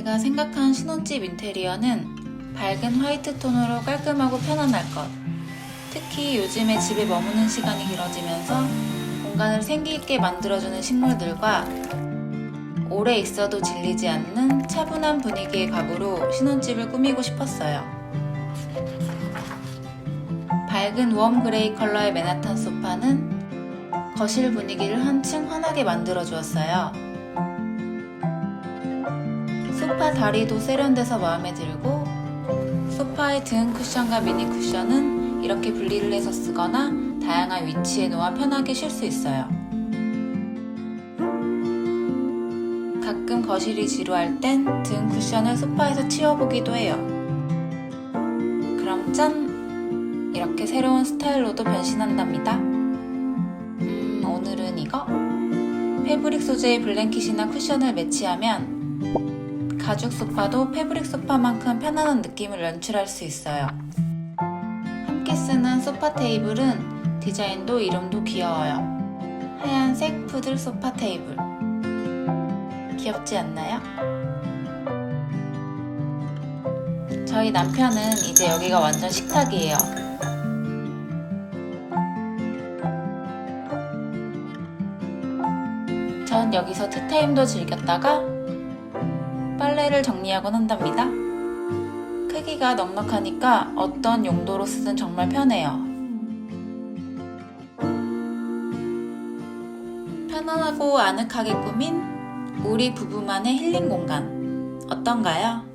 제가 생각한 신혼집 인테리어는 밝은 화이트 톤으로 깔끔하고 편안할 것. 특히 요즘에 집에 머무는 시간이 길어지면서 공간을 생기 있게 만들어주는 식물들과 오래 있어도 질리지 않는 차분한 분위기의 가구로 신혼집을 꾸미고 싶었어요. 밝은 웜 그레이 컬러의 맨하탄 소파는 거실 분위기를 한층 환하게 만들어 주었어요. 소파 다리도 세련돼서 마음에 들고 소파의 등 쿠션과 미니 쿠션은 이렇게 분리를 해서 쓰거나 다양한 위치에 놓아 편하게 쉴 수 있어요. 가끔 거실이 지루할 땐 등 쿠션을 소파에서 치워보기도 해요. 그럼 짠! 이렇게 새로운 스타일로도 변신한답니다. 음, 오늘은 이거? 패브릭 소재의 블랭킷이나 쿠션을 매치하면 가죽 소파도 패브릭 소파만큼 편안한 느낌을 연출할 수 있어요. 함께 쓰는 소파 테이블은 디자인도 이름도 귀여워요. 하얀색 푸들 소파 테이블. 귀엽지 않나요? 저희 남편은 이제 여기가 완전 식탁이에요. 전 여기서 티타임도 즐겼다가 빨래를 정리하곤 한답니다. 크기가 넉넉하니까 어떤 용도로 쓰든 정말 편해요. 편안하고 아늑하게 꾸민 우리 부부만의 힐링 공간. 어떤가요?